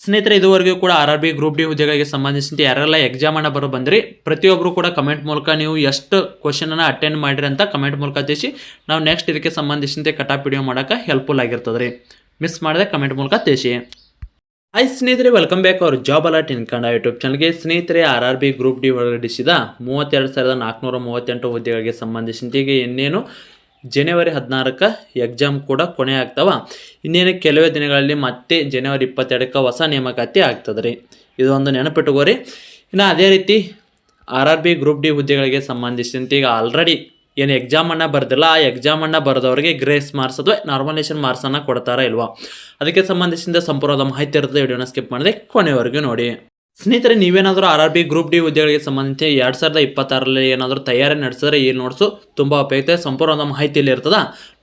ಸ್ನೇಹಿತರೆ, ಇದುವರೆಗೂ ಕೂಡ R R B group D ಹುದ್ದೆಗಳಿಗೆ ಸಂಬಂಧಿಸಿದಂತೆ ಯಾರೆಲ್ಲ ಎಕ್ಸಾಮ್ ಅನ್ನ ಬರೋ ಬಂದ್ರಿ ಪ್ರತಿಯೊಬ್ಬರು ಕೂಡ ಕಮೆಂಟ್ ಮೂಲಕ ನೀವು ಎಷ್ಟು ಕ್ವಶನ್ ಅನ್ನ ಅಟೆಂಡ್ ಮಾಡಿರಿ ಅಂತ ಕಮೆಂಟ್ ಮೂಲಕ ತಿಳಿಸಿ, ನಾವು ನೆಕ್ಸ್ಟ್ ಇದಕ್ಕೆ ಸಂಬಂಧಿಸಿದಂತೆ ಕಟಾಪ್ ವಿಡಿಯೋ ಮಾಡೋಕೆ ಹೆಲ್ಪ್ಫುಲ್ ಆಗಿರ್ತದೆ ರೀ ಮಿಸ್ ಮಾಡದೆ ಕಮೆಂಟ್ ಮೂಲಕ ತಿಳಿಸಿ. ಹಾಯ್ ಸ್ನೇಹಿತರೆ welcome back our job alert in Kannada YouTube ಚಾನಲ್ಗೆ ಸ್ನೇಹಿತರೆ R R B group D ಹೊರಡಿಸಿದ ಮೂವತ್ತೆರಡು ಸಾವಿರದ ನಾಲ್ಕುನೂರ ಮೂವತ್ತೆಂಟು ಹುದ್ದೆಗಳಿಗೆ ಸಂಬಂಧಿಸಿದಂತೆ ಈಗ ಇನ್ನೇನು ಜನವರಿ ಹದಿನಾರಕ್ಕೆ ಎಕ್ಸಾಮ್ ಕೂಡ ಕೊನೆ ಆಗ್ತಾವ. ಇನ್ನೇನು ಕೆಲವೇ ದಿನಗಳಲ್ಲಿ ಮತ್ತೆ ಜನವರಿ ಇಪ್ಪತ್ತೆರಡಕ್ಕೆ ಹೊಸ ನೇಮಕಾತಿ ಆಗ್ತದೆ ರೀ ಇದೊಂದು ನೆನಪಿಟ್ಟುಕೋರಿ ಇನ್ನು ಅದೇ ರೀತಿ R R B group D ಹುದ್ದೆಗಳಿಗೆ ಸಂಬಂಧಿಸಿದಂತೆ ಈಗ ಆಲ್ರೆಡಿ ಏನು ಎಕ್ಸಾಮನ್ನು ಬರೆದಿಲ್ಲ. ಆ ಎಕ್ಸಾಮನ್ನು ಬರೆದವರಿಗೆ ಗ್ರೇಸ್ ಮಾರ್ಕ್ಸ್ ಅಥವಾ ನಾರ್ಮಲೈಸೇಷನ್ ಮಾರ್ಕ್ಸನ್ನು ಕೊಡ್ತಾರಾ ಇಲ್ವಾ? ಅದಕ್ಕೆ ಸಂಬಂಧಿಸಿದ ಸಂಪೂರ್ಣವಾದ ಮಾಹಿತಿ ಇರ್ತದೆ. ವಿಡಿಯೋನ ಸ್ಕಿಪ್ ಮಾಡಿದೆ ಕೊನೆವರೆಗೂ ನೋಡಿ. ಸ್ನೇಹಿತರೆ, ನೀವೇನಾದರೂ R R B group D ಹುದ್ದೆಗಳಿಗೆ ಸಂಬಂಧಿಸಿ ಎರಡು ಸಾವಿರದ ಇಪ್ಪತ್ತಾರರಲ್ಲಿ ಏನಾದರೂ ತಯಾರಿ ನಡೆಸಿದ್ರೆ ಈ ನೋಟ್ಸು ತುಂಬ ಉಪಯುಕ್ತ ಸಂಪೂರ್ಣವಾದ ಮಾಹಿತಿಯಲ್ಲಿ ಇರ್ತದ.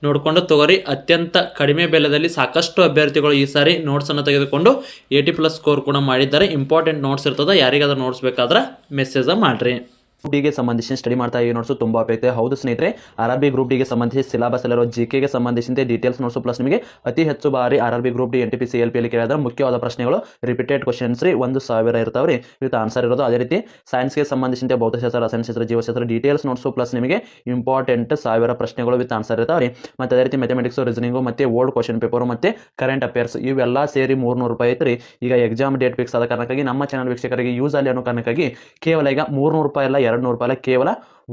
ನೋಡಿಕೊಂಡು ತಗೋರಿ. ಅತ್ಯಂತ ಕಡಿಮೆ ಬೆಲೆಯಲ್ಲಿ ಸಾಕಷ್ಟು ಅಭ್ಯರ್ಥಿಗಳು ಈ ಸಾರಿ ನೋಟ್ಸನ್ನು ತೆಗೆದುಕೊಂಡು ಏಯ್ಟಿ ಪ್ಲಸ್ ಸ್ಕೋರ್ ಕೂಡ ಮಾಡಿದ್ದಾರೆ. ಇಂಪಾರ್ಟೆಂಟ್ ನೋಟ್ಸ್ ಇರ್ತದೆ. ಯಾರಿಗಾದ್ರೂ ನೋಟ್ಸ್ ಬೇಕಾದ್ರೆ ಮೆಸೇಜ ಮಾಡಿರಿ. ಡಿಗೆ ಸಂಬಂಧಿಸಿ ಸ್ಟಡಿ ಮಾಡ್ತಾ ಈ ನೋಟ್ಸು ತುಂಬಾ ಉಪಯುಕ್ತ ಹೌದು ಸ್ನೇಹಿತರೆ ಆರ್ ಆರ್ ಬಿ ಗ್ರೂಪ್ ಡಿಗೆ ಸಂಬಂಧಿಸಿ ಸಿಲೆಬಸ್ ಅಲ್ಲಿರೋ ಜಿ ಕೆಗೆ ಸಂಬಂಧಿಸಿದಂತೆ ಡೀಟೇಲ್ಸ್ ನೋಡ್ಸು. ಪ್ಲಸ್ ನಿಮಗೆ ಅತಿ ಹೆಚ್ಚು ಬಾರಿ R R B group D N T P C L P ಕೇಳಿದ್ರೆ ಮುಖ್ಯವಾದ ಪ್ರಶ್ನೆಗಳು ರಿಪೀಟೆಡ್ ಕ್ವಶನ್ಸ್ ರೀ, ಒಂದು ಸಾವಿರ ಇರ್ತಾವೆ ರೀ ವಿತ್ ಆನ್ಸರ್ ಇರೋದು ಅದೇ ರೀತಿ ಸೈನ್ಸ್ಗೆ ಸಂಬಂಧಿಸಿದಂತೆ ಭೌತಶಾಸ್ತ್ರ, ರಸಾಯನಶಾಸ್ತ್ರ, ಜೀವಶಾಸ್ತ್ರ ಡೀಟೇಲ್ಸ್ ನೋಡ್ಸು. ಪ್ಲಸ್ ನಿಮಗೆ ಇಂಪಾರ್ಟೆಂಟ್ ಸಾವಿರ ಪ್ರಶ್ನೆಗಳು ವಿತ್ ಆನ್ಸರ್ ಇರ್ತಾವೆ ರೀ ಮತ್ತು ಅದೇ ರೀತಿ ಮೆಥಮೆಟಿಕ್ಸ್ ರೀಸನಿಂಗು ಮತ್ತು ಓಲ್ಡ್ ಕ್ವಶನ್ ಪೇಪರು ಮತ್ತು ಕರೆಂಟ್ ಅಫೇರ್ಸ್ ಇವೆಲ್ಲ ಸೇರಿ ಮೂರ್ನೂರು ರೂಪಾಯಿ ಐತ್ರಿ. ಈಗ ಎಕ್ಸಾಮ್ ಡೇಟ್ ಫಿಕ್ಸ್ ಆದ ಕಾರಣಕ್ಕಾಗಿ ನಮ್ಮ ಚಾನಲ್ ವೀಕ್ಷಕರಿಗೆ ಯೂಸ್ ಅಲ್ಲಿ ಅನ್ನೋ ಕಾರಣಕ್ಕಾಗಿ ಕೇವಲ ಈಗ ಮೂರ್ನೂರು ರೂಪಾಯಿ ಅಲ್ಲ ಎರಡು ನೂರು ರೂಪಾಯಿ ಕೇವಲ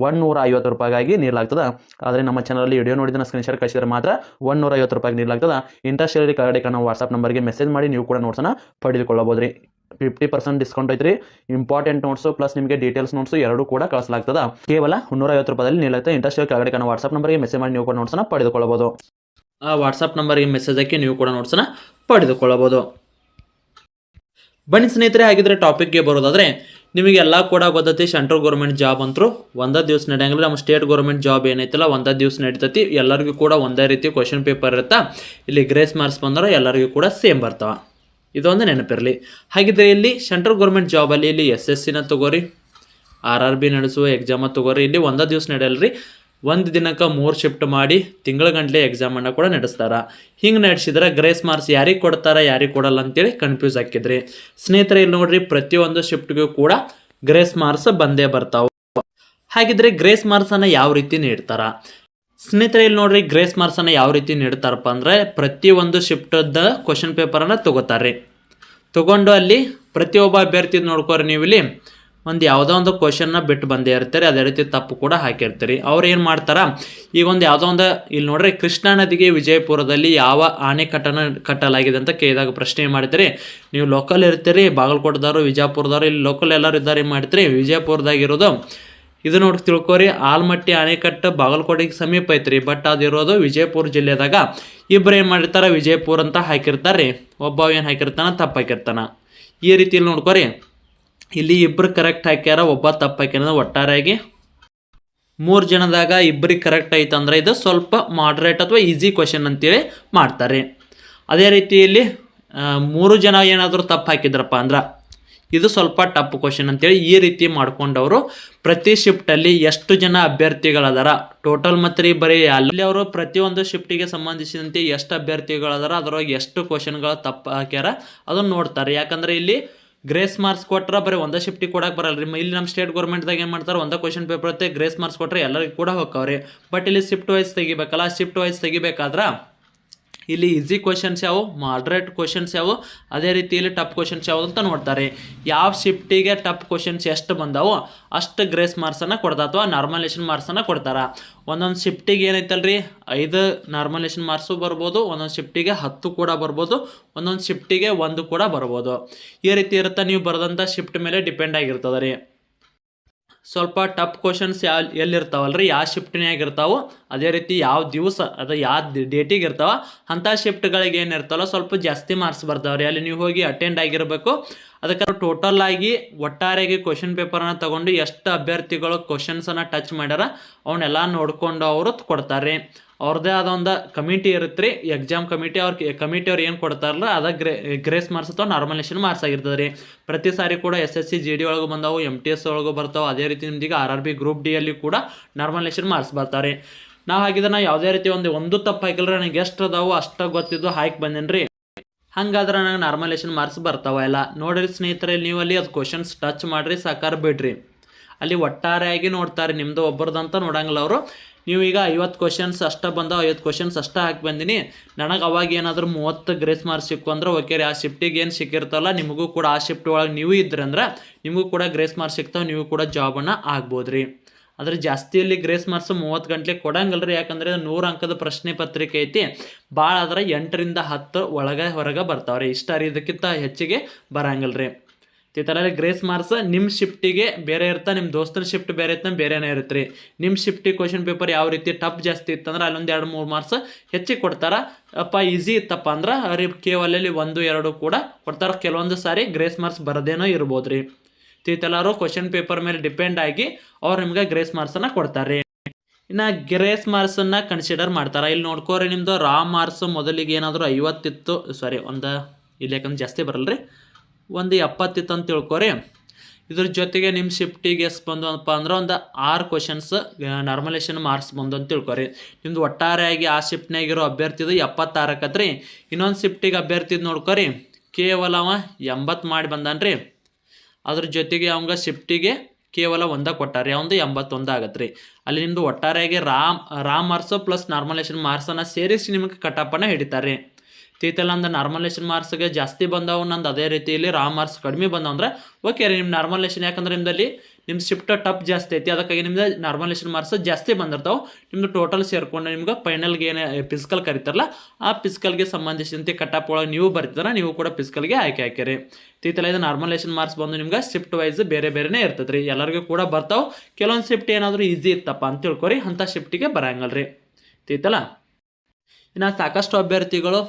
ಒನ್ ನೂರ ಐವತ್ತು ರೂಪಾಯಿಗಾಗಿ ನೀಡಲಾಗ್ತದೆ. ಆದರೆ ನಮ್ಮ ಚಾನಲಲ್ಲಿ ವಿಡಿಯೋ ನೋಡಿದ ಸ್ಕ್ರೀನ್ಶಾಟ್ ಕಳಿಸಿದ್ರೆ ಮಾತ್ರ ಒನ್ ನೂರ ಐವತ್ತು ರೂಪಾಯಿಗೆ ನೀಡಲಾಗ್ತದೆ. ಇಂಟ್ರೆಸ್ಟ್ ಇರಲಿ ಕರಡೆ ನಾವು ವಾಟ್ಸಪ್ ನಂಬರ್ಗೆ ಮೆಸೇಜ್ ಮಾಡಿ ನೀವು ಕೂಡ ನೋಟ್ಸನ್ನು ಪಡೆದುಕೊಳ್ಳಬಹುದು ರೀ. ಫಿಫ್ಟಿ ಪರ್ಸೆಂಟ್ ಡಿಸ್ಕೌಂಟ್ ಐತ್ರಿ. ಇಂಪಾರ್ಟೆಂಟ್ ನೋಟ್ಸು ಪ್ಲಸ್ ನಿಮಗೆ ಡೀಟೇಲ್ಸ್ ನೋಟ್ಸು ಎರಡೂ ಕೂಡ ಕಳಿಸಲಾಗ್ತದೆ. ಕೇವಲ ಮುನ್ನೂರ ಐವತ್ತು ರೂಪಾಯಿ ನೀಡಲಾಗ್ತದೆ ಇಂಟ್ರೆಸ್ಟ್ ಇರೋ ಕರಡೆ ನಾವು ವಾಟ್ಸಪ್ ನಂಬರ್ಗೆ ಮೆಸೇಜ್ ಮಾಡಿ ನೀವು ಕೂಡ ನೋಟ್ಸನ್ನು ಪಡೆದುಕೊಳ್ಳಬಹುದು. ಆ ವಾಟ್ಸಪ್ ನಂಬರ್ಗೆ ಮೆಸೇಜ್ ಹಾಕಿ ನೀವು ಕೂಡ ನೋಟ್ಸನ್ನು ಪಡೆದುಕೊಳ್ಳಬಹುದು. ಬನ್ನಿ ಸ್ನೇಹಿತರೆ, ಹಾಗಿದ್ರೆ ಟಾಪಿಕ್ಗೆ ಬರೋದಾದ್ರೆ ನಿಮಗೆಲ್ಲ ಕೂಡ ಗೊತ್ತೈತಿ ಸೆಂಟ್ರಲ್ ಗೌರ್ಮೆಂಟ್ ಜಾಬ್ ಅಂತೂ ಒಂದೇ ದಿವಸ ನಡೆಯಂಗಿಲ್ಲ. ನಮ್ಮ ಸ್ಟೇಟ್ ಗೌರ್ಮೆಂಟ್ ಜಾಬ್ ಏನೈತಲ್ಲ, ಒಂದೇ ದಿವಸ ನಡೀತೈತಿ. ಎಲ್ಲರಿಗೂ ಕೂಡ ಒಂದೇ ರೀತಿ ಕ್ವಶನ್ ಪೇಪರ್ ಇರುತ್ತಾ. ಇಲ್ಲಿ ಗ್ರೇಸ್ ಮಾರ್ಕ್ಸ್ ಬಂದ್ರೆ ಎಲ್ಲರಿಗೂ ಕೂಡ ಸೇಮ್ ಬರ್ತಾವೆ. ಇದೊಂದು ನೆನಪಿರಲಿ. ಹಾಗಿದ್ರೆ ಇಲ್ಲಿ ಸೆಂಟ್ರಲ್ ಗೌರ್ಮೆಂಟ್ ಜಾಬಲ್ಲಿ ಇಲ್ಲಿ ಎಸ್ ಎಸ್ ಸಿನ ತಗೋರಿ ಆರ್ ಆರ್ ಬಿ ನಡೆಸುವ ಎಕ್ಸಾಮ ತಗೋರಿ, ಇಲ್ಲಿ ಒಂದೇ ದಿವಸ ನಡೆಯಲ್ರಿ. ಒಂದು ದಿನಕ್ಕೆ ಮೂರು ಶಿಫ್ಟ್ ಮಾಡಿ ತಿಂಗಳ ಗಂಟಲೆ ಎಕ್ಸಾಮನ್ನು ಕೂಡ ನಡೆಸ್ತಾರೆ. ಹಿಂಗೆ ನಡೆಸಿದ್ರೆ ಗ್ರೇಸ್ ಮಾರ್ಕ್ಸ್ ಯಾರಿಗೆ ಕೊಡ್ತಾರೆ, ಯಾರಿಗೆ ಕೊಡಲ್ಲ ಅಂತೇಳಿ ಕನ್ಫ್ಯೂಸ್ ಹಾಕಿದ್ರಿ ಸ್ನೇಹಿತರೆ ಇಲ್ಲಿ ನೋಡ್ರಿ ಪ್ರತಿಯೊಂದು ಶಿಫ್ಟ್ಗೂ ಕೂಡ ಗ್ರೇಸ್ ಮಾರ್ಕ್ಸ್ ಬಂದೇ ಬರ್ತಾವೆ. ಹಾಗಿದ್ರೆ ಗ್ರೇಸ್ ಮಾರ್ಕ್ಸನ್ನು ಯಾವ ರೀತಿ ನೀಡ್ತಾರೆ? ಸ್ನೇಹಿತರೆ ಇಲ್ಲಿ ನೋಡ್ರಿ ಗ್ರೇಸ್ ಮಾರ್ಕ್ಸನ್ನು ಯಾವ ರೀತಿ ನೀಡ್ತಾರಪ್ಪ ಅಂದರೆ ಪ್ರತಿಯೊಂದು ಶಿಫ್ಟದ ಕ್ವಶನ್ ಪೇಪರನ್ನು ತಗೋತಾರೆ ತಗೊಂಡು ಅಲ್ಲಿ ಪ್ರತಿಯೊಬ್ಬ ಅಭ್ಯರ್ಥಿ ನೋಡ್ಕೋರಿ ನೀವು ಇಲ್ಲಿ ಒಂದು ಯಾವುದೋ ಒಂದು ಕ್ವಶನ್ನ ಬಿಟ್ಟು ಬಂದೇ ಇರ್ತಾರೆ, ಅದೇ ರೀತಿ ತಪ್ಪು ಕೂಡ ಹಾಕಿರ್ತಾರೆ. ಅವ್ರು ಏನು ಮಾಡ್ತಾರೆ? ಈಗ ಒಂದು ಯಾವುದೋ ಒಂದು ಇಲ್ಲಿ ನೋಡ್ರಿ ಕೃಷ್ಣಾ ನದಿಗೆ ವಿಜಯಪುರದಲ್ಲಿ ಯಾವ ಆಣೆಕಟ್ಟನ್ನು ಕಟ್ಟಲಾಗಿದೆ ಅಂತ ಕೇಳಿದಾಗ ಪ್ರಶ್ನೆ ಮಾಡ್ತೀರಿ ನೀವು ಲೋಕಲ್ ಇರ್ತೀರಿ, ಬಾಗಲಕೋಟದವರು, ವಿಜಯಪುರದವರು, ಇಲ್ಲಿ ಲೋಕಲ್ ಎಲ್ಲರೂ ಇದ್ದಾರೆ ಏನು ಮಾಡ್ತೀರಿ? ವಿಜಯಪುರದಾಗಿರೋದು, ಇದು ನೋಡಿ ತಿಳ್ಕೊರಿ, ಆಲ್ಮಟ್ಟಿ ಅಣೆಕಟ್ಟು ಬಾಗಲಕೋಟೆಗೆ ಸಮೀಪ ಐತ್ರಿ ಬಟ್ ಅದಿರೋದು ವಿಜಯಪುರ ಜಿಲ್ಲೆದಾಗ. ಇಬ್ಬರು ಏನು ಮಾಡಿರ್ತಾರೆ? ವಿಜಯಪುರ ಅಂತ ಹಾಕಿರ್ತಾರೆ. ಒಬ್ಬ ಏನು ಹಾಕಿರ್ತಾನ? ತಪ್ಪು ಹಾಕಿರ್ತಾನ ಈ ರೀತಿಯಲ್ಲಿ ನೋಡ್ಕೊರಿ. ಇಲ್ಲಿ ಇಬ್ಬರು ಕರೆಕ್ಟ್ ಹಾಕ್ಯಾರ, ಒಬ್ಬ ತಪ್ಪು ಹಾಕ್ಯಾರ ಒಟ್ಟಾರೆಯಾಗಿ. ಮೂರು ಜನದಾಗ ಇಬ್ಬರಿಗೆ ಕರೆಕ್ಟ್ ಆಯ್ತು ಅಂದ್ರೆ ಇದು ಸ್ವಲ್ಪ ಮಾಡ್ರೇಟ್ ಅಥವಾ ಈಸಿ ಕ್ವಶನ್ ಅಂತೇಳಿ ಮಾಡ್ತಾರೆ. ಅದೇ ರೀತಿಯಲ್ಲಿ ಇಲ್ಲಿ ಮೂರು ಜನ ಏನಾದರೂ ತಪ್ಪು ಹಾಕಿದ್ರಪ್ಪ ಅಂದ್ರೆ, ಇದು ಸ್ವಲ್ಪ ಟಪ್ ಕ್ವಶನ್ ಅಂತೇಳಿ ಈ ರೀತಿ ಮಾಡ್ಕೊಂಡವರು, ಪ್ರತಿ ಶಿಫ್ಟಲ್ಲಿ ಎಷ್ಟು ಜನ ಅಭ್ಯರ್ಥಿಗಳದಾರ ಟೋಟಲ್ ಮತ್ತು ಬರೀ ಅಲ್ಲಿ ಅವರು ಪ್ರತಿಯೊಂದು ಶಿಫ್ಟಿಗೆ ಸಂಬಂಧಿಸಿದಂತೆ ಎಷ್ಟು ಅಭ್ಯರ್ಥಿಗಳದಾರ, ಅದರೊಳಗೆ ಎಷ್ಟು ಕ್ವಶನ್ಗಳು ತಪ್ಪು ಹಾಕ್ಯಾರ, ಅದನ್ನು ನೋಡ್ತಾರೆ. ಯಾಕಂದ್ರೆ ಇಲ್ಲಿ ಗ್ರೇಸ್ ಮಾರ್ಕ್ಸ್ ಕೊಟ್ಟರೆ ಬರೀ ಒಂದೇ ಶಿಫ್ಟಿಗೆ ಕೊಡಕ್ಕೆ ಬರಲ್ಲ ರೀ. ಇಲ್ಲಿ ನಮ್ಮ ಸ್ಟೇಟ್ ಗೌರ್ಮೆಂಟ್ದಾಗ ಏನು ಮಾಡ್ತಾರೆ ಒಂದೇ ಕ್ವಶನ್ ಪೇಪರ್ ಇರುತ್ತೆ ಗ್ರೇಸ್ ಮಾರ್ಕ್ಸ್ ಕೊಟ್ಟರೆ ಎಲ್ಲರಿಗೂ ಕೂಡ ಹೋಗ್ತಾವ್ರಿ. ಬಟ್ ಇಲ್ಲಿ ಶಿಫ್ಟ್ ವೈಸ್ ತೆಗಿಬೇಕಲ್ಲ? ಶಿಫ್ಟ್ ವೈಸ್ ತೆಗಿಬೇಕಾದ್ರೆ ಇಲ್ಲಿ ಈಸಿ ಕ್ವಶನ್ಸ್ ಯಾವು? ಮಾಡ್ರೇಟ್ ಕ್ವಶನ್ಸ್ ಯಾವು? ಅದೇ ರೀತಿಯಲ್ಲಿ ಟಫ್ ಕ್ವಶನ್ಸ್ ಯಾವುದು ಅಂತ ನೋಡ್ತಾರೆ. ಯಾವ ಶಿಫ್ಟಿಗೆ ಟಫ್ ಕ್ವಶನ್ಸ್ ಎಷ್ಟು ಬಂದಾವೋ ಅಷ್ಟು ಗ್ರೇಸ್ ಮಾರ್ಕ್ಸನ್ನು ಕೊಡ್ತಾ ಅಥವಾ ನಾರ್ಮಲೇಷನ್ ಮಾರ್ಕ್ಸನ್ನು ಕೊಡ್ತಾರೆ. ಒಂದೊಂದು ಶಿಫ್ಟಿಗೆ ಏನೈತಲ್ರಿ? ಐದು ನಾರ್ಮಲೇಷನ್ ಮಾರ್ಕ್ಸು ಬರ್ಬೋದು, ಒಂದೊಂದು ಶಿಫ್ಟಿಗೆ ಹತ್ತು ಕೂಡ ಬರ್ಬೋದು, ಒಂದೊಂದು ಶಿಫ್ಟಿಗೆ ಒಂದು ಕೂಡ ಬರ್ಬೋದು. ಈ ರೀತಿ ಇರುತ್ತೆ? ನೀವು ಬರೆದಂಥ ಶಿಫ್ಟ್ ಮೇಲೆ ಡಿಪೆಂಡ್ ಆಗಿರ್ತದೆ ರೀ ಸ್ವಲ್ಪ ಟಪ್ ಕ್ವಶನ್ಸ್ ಯಾವ ಎಲ್ಲಿರ್ತಾವಲ್ರಿ? ಯಾವ ಶಿಫ್ಟ್ನ್ಯಾಗ ಅದೇ ರೀತಿ ಯಾವ ದಿವಸ, ಅದು ಯಾವ ಡೇಟಿಗೆ ಇರ್ತಾವ, ಅಂಥ ಶಿಫ್ಟ್ಗಳಿಗೆ ಏನಿರ್ತಾವಲ್ಲ ಸ್ವಲ್ಪ ಜಾಸ್ತಿ ಮಾರ್ಕ್ಸ್ ಬರ್ತಾವ್ರಿ. ಅಲ್ಲಿ ನೀವು ಹೋಗಿ ಅಟೆಂಡ್ ಆಗಿರಬೇಕು. ಅದಕ್ಕೆ ಟೋಟಲ್ ಆಗಿ ಒಟ್ಟಾರೆಗೆ ಕ್ವಶನ್ ಪೇಪರನ್ನು ತಗೊಂಡು ಎಷ್ಟು ಅಭ್ಯರ್ಥಿಗಳು ಕ್ವಶನ್ಸನ್ನು ಟಚ್ ಮಾಡ್ಯಾರ ಅವನ್ನೆಲ್ಲ ನೋಡ್ಕೊಂಡು ಅವರು ಕೊಡ್ತಾರೆ ಅವ್ರದ್ದೇ ಆದ ಒಂದು ಕಮಿಟಿ ಇರುತ್ತೆ ರೀ ಎಕ್ಸಾಮ್ ಕಮಿಟಿ ಅವ್ರ ಕಮಿಟಿ ಅವ್ರು ಏನು ಕೊಡ್ತಾರಲ್ಲ ಅದ ಗ್ರೇ ಗ್ರೇಸ್ ಮಾರ್ಕ್ಸ್ ಅಥವಾ ನಾರ್ಮಲೇಷನ್ ಮಾರ್ಕ್ಸ್ ಆಗಿರ್ತದೆ ರೀ ಪ್ರತಿ ಸಾರಿ ಕೂಡ S S C G D ಒಳಗೆ ಬಂದಾವು ಎಂ ಟಿ ಎಸ್ ಒಳಗೆ ಬರ್ತಾವೆ, ಅದೇ ರೀತಿ ನಿಮ್ದೀಗ R R B group D ಅಲ್ಲಿ ಕೂಡ ನಾರ್ಮಲೇಷನ್ ಮಾರ್ಕ್ಸ್ ಬರ್ತಾರೆ ನಾವು ಹಾಗಿದ್ರೆ ಯಾವುದೇ ರೀತಿ ಒಂದು ಒಂದು ತಪ್ಪು ಹಾಕಿಲ್ಲ ನನಗೆ ಎಷ್ಟು ಅದಾವು, ಅಷ್ಟು ಗೊತ್ತಿದ್ದು ಹಾಕಿ ಬಂದೇನಿ ರೀ ಹಂಗಾದ್ರೆ ನನಗೆ ನಾರ್ಮಲೇಷನ್ ಮಾರ್ಕ್ಸ್ ಬರ್ತಾವ ಎಲ್ಲ. ನೋಡಿರಿ ಸ್ನೇಹಿತರೆ, ನೀವು ಅಲ್ಲಿ ಅದು ಕ್ವಶನ್ಸ್ ಟಚ್ ಮಾಡಿರಿ, ಸಾಕಾರ ಬಿಡ್ರಿ. ಅಲ್ಲಿ ಒಟ್ಟಾರೆಯಾಗಿ ನೋಡ್ತಾರೆ ನಿಮ್ಮದು ಒಬ್ಬರದಂತ ನೋಡಂಗಿಲ್ಲ ಅವರು. ನೀವು ಈಗ ಐವತ್ತು ಕ್ವಶನ್ಸ್ ಅಷ್ಟೇ ಬಂದವು ಐವತ್ತು ಕ್ವಶನ್ಸ್ ಅಷ್ಟೇ ಹಾಕಿ ಬಂದಿನಿ. ನನಗೆ ಅವಾಗ ಏನಾದರೂ ಮೂವತ್ತು ಗ್ರೇಸ್ ಮಾರ್ಕ್ಸ್ ಸಿಕ್ಕು ಅಂದ್ರೆ ಓಕೆ ರೀ, ಆ ಶಿಫ್ಟಿಗೆ ಏನು ಸಿಕ್ಕಿರ್ತಲ್ಲ, ನಿಮಗೂ ಕೂಡ ಆ ಶಿಫ್ಟ್ ಒಳಗೆ ನೀವು ಇದ್ರಂದ್ರೆ ನಿಮಗೂ ಕೂಡ ಗ್ರೇಸ್ ಮಾರ್ಕ್ಸ್ ಸಿಗ್ತಾವೆ, ನೀವು ಕೂಡ ಜಾಬನ್ನು ಆಗ್ಬೋದು ರೀ. ಆದರೆ ಜಾಸ್ತಿಯಲ್ಲಿ ಗ್ರೇಸ್ ಮಾರ್ಕ್ಸ್ ಮೂವತ್ತು ಗಂಟೆ ಕೊಡಂಗಿಲ್ಲ ರೀ ಯಾಕಂದರೆ ನೂರು ಅಂಕದ ಪ್ರಶ್ನೆ ಪತ್ರಿಕೆ ಐತಿ. ಭಾಳ ಆದ್ರೆ ಎಂಟರಿಂದ ಹತ್ತು ಒಳಗೆ ಹೊರಗೆ ಬರ್ತಾವ್ರಿ. ಇಷ್ಟ ರೀ, ಇದಕ್ಕಿಂತ ಹೆಚ್ಚಿಗೆ ಬರಂಗಿಲ್ಲ ರೀ ಈ ಥರ ಗ್ರೇಸ್ ಮಾರ್ಕ್ಸ್ ನಿಮ್ಮ ಶಿಫ್ಟಿಗೆ ಬೇರೆ ಇರ್ತಾ ನಿಮ್ಮ ದೋಸ್ತನ ಶಿಫ್ಟ್ ಬೇರೆ ಇತ್ತ? ಬೇರೆನೇ ಇರುತ್ತೆ ರೀ ನಿಮ್ಮ ಶಿಫ್ಟಿಗೆ ಕ್ವಶನ್ ಪೇಪರ್ ಯಾವ ರೀತಿ ಟಫ್ ಜಾಸ್ತಿ ಇತ್ತಂದ್ರೆ ಅಲ್ಲೊಂದು ಎರಡು, ಮೂರು ಮಾರ್ಕ್ಸ್ ಹೆಚ್ಚಿಗೆ ಕೊಡ್ತಾರ. ಅಪ್ಪ ಈಸಿ ಇತ್ತಪ್ಪ ಅಂದ್ರೆ ಅವ್ರಿಗೆ ಕೇವಲಲ್ಲಿ ಒಂದು, ಎರಡು ಕೂಡ ಕೊಡ್ತಾರೆ. ಕೆಲವೊಂದು ಸಾರಿ ಗ್ರೇಸ್ ಮಾರ್ಕ್ಸ್ ಬರದೇನೋ ಇರ್ಬೋದು ರೀ ತೀತೆಲ್ಲರೂ ಕ್ವಶನ್ ಪೇಪರ್ ಮೇಲೆ ಡಿಪೆಂಡ್ ಆಗಿ ಅವ್ರು ನಿಮ್ಗೆ ಗ್ರೇಸ್ ಮಾರ್ಕ್ಸನ್ನು ಕೊಡ್ತಾರೆ. ಇನ್ನು ಗ್ರೇಸ್ ಮಾರ್ಕ್ಸನ್ನು ಕನ್ಸಿಡರ್ ಮಾಡ್ತಾರೆ. ಇಲ್ಲಿ ನೋಡ್ಕೋರಿ ನಿಮ್ಮದು ರಾ ಮಾರ್ಕ್ಸ್ ಮೊದಲಿಗೆ ಏನಾದರೂ ಐವತ್ತಿತ್ತು ಸಾರಿ ಒಂದು, ಇಲ್ಲಿ ಯಾಕಂದ್ರೆ ಜಾಸ್ತಿ ಬರಲ್ಲ ರೀ ಒಂದು ಎಪ್ಪತ್ತಿತ್ತು ಅಂತ ತಿಳ್ಕೊರಿ. ಇದ್ರ ಜೊತೆಗೆ ನಿಮ್ಮ ಶಿಫ್ಟಿಗೆ ಎಷ್ಟು ಬಂದು ಅಂದಪ್ಪ ಅಂದ್ರೆ ಒಂದು ಆರು ಕ್ವಶನ್ಸ್ ನಾರ್ಮಲೇಷನ್ ಮಾರ್ಕ್ಸ್ ಬಂದು ಅಂತ ತಿಳ್ಕೊರಿ. ನಿಮ್ದು ಒಟ್ಟಾರೆಯಾಗಿ ಆ ಶಿಫ್ಟ್ನಾಗಿರೋ ಅಭ್ಯರ್ಥಿದು ಎಪ್ಪತ್ತಾರಕ್ಕತ್ರಿ. ಇನ್ನೊಂದು ಶಿಫ್ಟಿಗೆ ಅಭ್ಯರ್ಥಿದ್ ನೋಡ್ಕೊರಿ. ಕೇವಲ ಅವ ಎಂಬತ್ತು ಮಾಡಿ ಬಂದಾನ್ರಿ. ಅದ್ರ ಜೊತೆಗೆ ಅವಂಗ ಶಿಫ್ಟಿಗೆ ಕೇವಲ ಒಂದ ಕೊಟ್ಟಾರೆ. ಅವಂದು ಎಂಬತ್ತೊಂದು ಆಗತ್ತೆ ಅಲ್ಲಿ ನಿಮ್ಮದು ಒಟ್ಟಾರೆಯಾಗಿ raw raw marks plus normalization ಮಾರ್ಕ್ಸನ್ನು ಸೇರಿಸಿ ನಿಮಗೆ ಕಟಪ್ಪನ್ನು ಹಿಡಿತಾರೆ ತೀತಲ್ಲ ಅಂದ್ರೆ ನಾರ್ಮಲೇಷನ್ ಮಾರ್ಕ್ಸ್ಗೆ ಜಾಸ್ತಿ ಬಂದವು ನಂದು ಅದೇ ರೀತಿಯಲ್ಲಿ ರಾ ಮಾರ್ಕ್ಸ್ ಕಡಿಮೆ ಬಂದವು ಅಂದ್ರೆ ಓಕೆ ರೀ ನಿಮ್ಮ ನಾರ್ಮಲೇಷನ್ ಯಾಕಂದ್ರೆ ನಿಮ್ಮದಲ್ಲಿ ನಿಮ್ಮ ಶಿಫ್ಟ್ ಟಪ್ ಜಾಸ್ತಿ ಐತಿ, ಅದಕ್ಕಾಗಿ ನಿಮ್ದು ನಾರ್ಮಲೇಷನ್ ಮಾರ್ಕ್ಸ್ ಜಾಸ್ತಿ ಬಂದಿರ್ತಾವೆ. ನಿಮ್ದು ಟೋಟಲ್ ಸೇರ್ಕೊಂಡು ನಿಮ್ಗೆ ಫೈನಲ್ಗೆ ಏನು ಫಿಸಿಕಲ್ ಕರಿತಾರಲ್ಲ, ಆ ಫಿಸಿಕಲ್ಗೆ ಸಂಬಂಧಿಸಿದಂತೆ ಕಟಾಪ್ ಒಳಗೆ ನೀವು ಬರ್ತಿದ್ರೆ ನೀವು ಕೂಡ ಫಿಸಿಕಲ್ಗೆ ಆಯ್ಕೆ ಹಾಕಿರಿ. ತೀತಲ್ಲ ಇದು ನಾರ್ಮಲೇಷನ್ ಮಾರ್ಕ್ಸ್ ಬಂದು ನಿಮ್ಗೆ ಶಿಫ್ಟ್ ವೈಸ್ ಬೇರೆ ಬೇರೆನೇ ಇರ್ತದೆ ರೀ, ಎಲ್ಲರಿಗೂ ಕೂಡ ಬರ್ತಾವೆ. ಕೆಲವೊಂದು ಶಿಫ್ಟ್ ಏನಾದರೂ ಈಸಿ ಇತ್ತಪ್ಪ ಅಂತ ತಿಳ್ಕೊರಿ, ಅಂಥ ಶಿಫ್ಟಿಗೆ ಬರಂಗಲ್ಲ ರೀ ತೀತಲ್ಲ ಇನ್ನು ಸಾಕಷ್ಟು ಅಭ್ಯರ್ಥಿಗಳು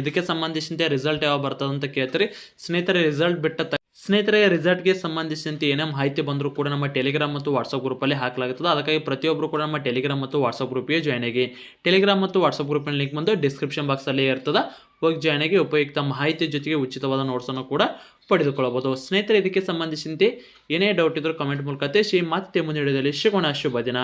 ಇದಕ್ಕೆ ಸಂಬಂಧಿಸಿದಂತೆ ರಿಸಲ್ಟ್ ಯಾವಾಗ ಬರ್ತದೆ ಅಂತ ಕೇಳ್ತೀರಿ. ಸ್ನೇಹಿತರೆ ರಿಸಲ್ಟ್ ಬಿಟ್ಟ ಸ್ನೇಹಿತರ ರಿಸಲ್ಟ್ಗೆ ಸಂಬಂಧಿಸಿದಂತೆ ಏನೇ ಮಾಹಿತಿ ಬಂದರೂ ಕೂಡ ನಮ್ಮ ಟೆಲಿಗ್ರಾಮ್ ಮತ್ತು ವಾಟ್ಸಪ್ ಗ್ರೂಪಲ್ಲಿ ಹಾಕಲಾಗುತ್ತದೆ. ಅದಕ್ಕಾಗಿ ಪ್ರತಿಯೊಬ್ಬರು ಕೂಡ ನಮ್ಮ ಟೆಲಿಗ್ರಾಮ್ ಮತ್ತು ವಾಟ್ಸಪ್ ಗ್ರೂಪಿಗೆ ಜಾಯ್ನ್ ಆಗಿ. ಟೆಲಿಗ್ರಾಮ್ ಮತ್ತು ವಾಟ್ಸಪ್ ಗ್ರೂಪಿನ ಲಿಂಕ್ ಬಂದು ಡಿಸ್ಕ್ರಿಪ್ಷನ್ ಬಾಕ್ಸಲ್ಲಿ ಇರ್ತದೆ. ಹೋಗಿ ಜಾಯ್ನ್ ಆಗಿ ಉಪಯುಕ್ತ ಮಾಹಿತಿ ಜೊತೆಗೆ ಉಚಿತವಾದ ನೋಟ್ಸನ್ನು ಕೂಡ ಪಡೆದುಕೊಳ್ಳಬಹುದು. ಸ್ನೇಹಿತರೆ, ಇದಕ್ಕೆ ಸಂಬಂಧಿಸಿದಂತೆ ಏನೇ ಡೌಟ್ ಇದ್ದರೂ ಕಮೆಂಟ್ ಮೂಲಕ ತಿಳಿಸಿ. ಮತ್ತೆ ಮುಂದಿನ ವಿಡಿಯೋದಲ್ಲಿ ಶುಭ ದಿನ.